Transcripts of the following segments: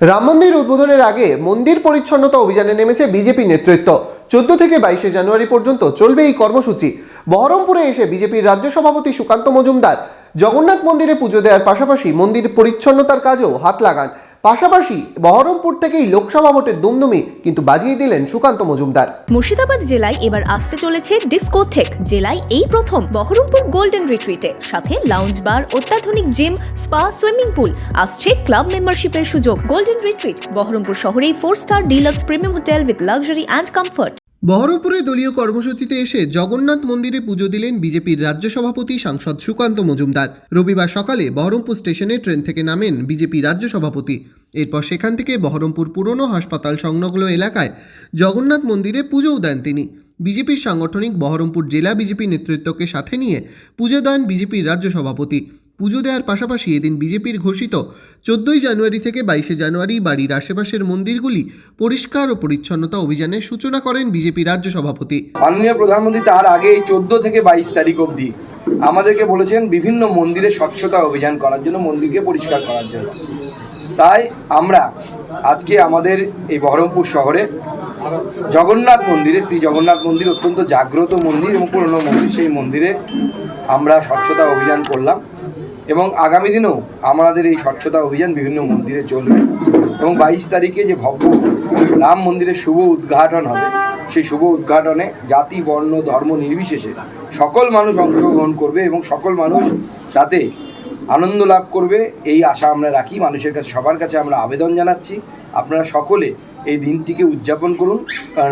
রাম মন্দির উদ্বোধনের আগে মন্দির পরিচ্ছন্নতা অভিযানে নেমেছে বিজেপি নেতৃত্ব। চোদ্দ থেকে বাইশে জানুয়ারি পর্যন্ত চলবে এই কর্মসূচি। বহরমপুরে এসে বিজেপির রাজ্য সভাপতি সুকান্ত মজুমদার জগন্নাথ মন্দিরে পুজো দেওয়ার পাশাপাশি মন্দির পরিচ্ছন্নতার কাজেও হাত লাগান। পাশাপাশি বহরমপুর থেকেই লোকসভা ভোটের দুমদুমি, কিন্তু বাজিয়ে দিলেন সুকান্ত মজুমদার। মুর্শিদাবাদ জেলায় এবার আসতে চলেছে ডিসকোথেক, জেলায় এই প্রথম বহরমপুর গোল্ডেন রিট্রিটে। সাথে লাউঞ্জ বার, অত্যাধুনিক জিম, স্পা, সুইমিং পুল। আসছে ক্লাব মেম্বারশিপের সুযোগ, গোল্ডেন রিট্রিট। বহরমপুর শহরেই four star deluxe premium hotel with luxury and comfort. বহরমপুরে দলীয় কর্মসূচিতে এসে জগন্নাথ মন্দিরে পুজো দিলেন বিজেপির রাজ্য সভাপতি সাংসদ সুকান্ত মজুমদার। রবিবার সকালে বহরমপুর স্টেশনে ট্রেন থেকে নামেন বিজেপি রাজ্য সভাপতি। এরপর সেখান থেকে বহরমপুর পুরনো হাসপাতাল সংলগ্ন এলাকায় জগন্নাথ মন্দিরে পুজোও দেন তিনি। বিজেপির সাংগঠনিক বহরমপুর জেলা বিজেপি নেতৃত্বকে সাথে নিয়ে পুজো দেন বিজেপির রাজ্য সভাপতি। পুজো দেওয়ার পাশাপাশি এদিন বিজেপির ঘোষিত চোদ্দই জানুয়ারি থেকে বাইশে জানুয়ারি বাড়ির আশেপাশের মন্দিরগুলি পরিষ্কার ও পরিচ্ছন্নতা অভিযানের সূচনা করেন বিজেপি রাজ্য সভাপতি। মাননীয় প্রধানমন্ত্রী তার আগে এই চোদ্দ থেকে বাইশ তারিখ অবধি আমাদেরকে বলেছেন বিভিন্ন মন্দিরে স্বচ্ছতা অভিযান করার জন্য, মন্দিরকে পরিষ্কার করার জন্য। তাই আমরা আজকে আমাদের এই বহরমপুর শহরে জগন্নাথ মন্দিরে, শ্রী জগন্নাথ মন্দির অত্যন্ত জাগ্রত মন্দির এবং পুরনো মন্দির, সেই মন্দিরে আমরা স্বচ্ছতা অভিযান করলাম। এবং আগামী দিনেও আমাদের এই স্বচ্ছতা অভিযান বিভিন্ন মন্দিরে চলবে এবং বাইশ তারিখে যে ভব্য রাম মন্দিরের শুভ উদ্ঘাটন হবে, সেই শুভ উদ্ঘাটনে জাতি, বর্ণ, ধর্ম নির্বিশেষে সকল মানুষ অংশগ্রহণ করবে এবং সকল মানুষ তাতে আনন্দ লাভ করবে এই আশা আমরা রাখি। মানুষের কাছে সবার কাছে আমরা আবেদন জানাচ্ছি। আপনারা সকলে এই দিনটিকে উদযাপন করুন।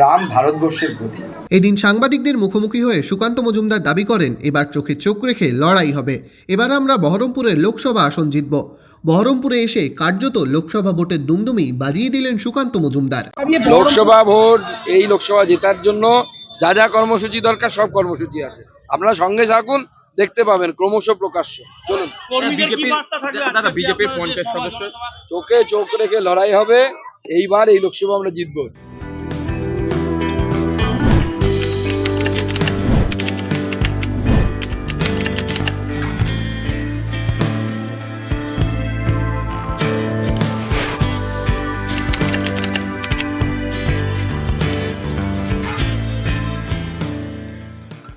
রাম ভারতবর্ষের প্রতীক। এদিন সাংবাদিকদের মুখোমুখি হয়ে সুকান্ত মজুমদার দাবি করেন এবার চোখে চোখ রেখে লড়াই হবে। এবার আমরা বহরমপুরের লোকসভা আসন জিতব। বহরমপুরে এসে কার্যত লোকসভা ভোটের দুমদুমি বাজিয়ে দিলেন সুকান্ত মজুমদার। লোকসভা ভোট এই লোকসভা জেতার জন্য যা যা কর্মসূচি দরকার সব কর্মসূচি আছে। আপনারা সঙ্গে থাকুন দেখতে পাবেন ক্রমশ প্রকাশ্য। চলুন। কর্মীদের কি বার্তা থাকবে দাদা বিজেপির পঞ্চায়েত সদস্য। চোখে চোখ রেখে লড়াই হবে এইবার এই লোকসভা আমরা জিতবো।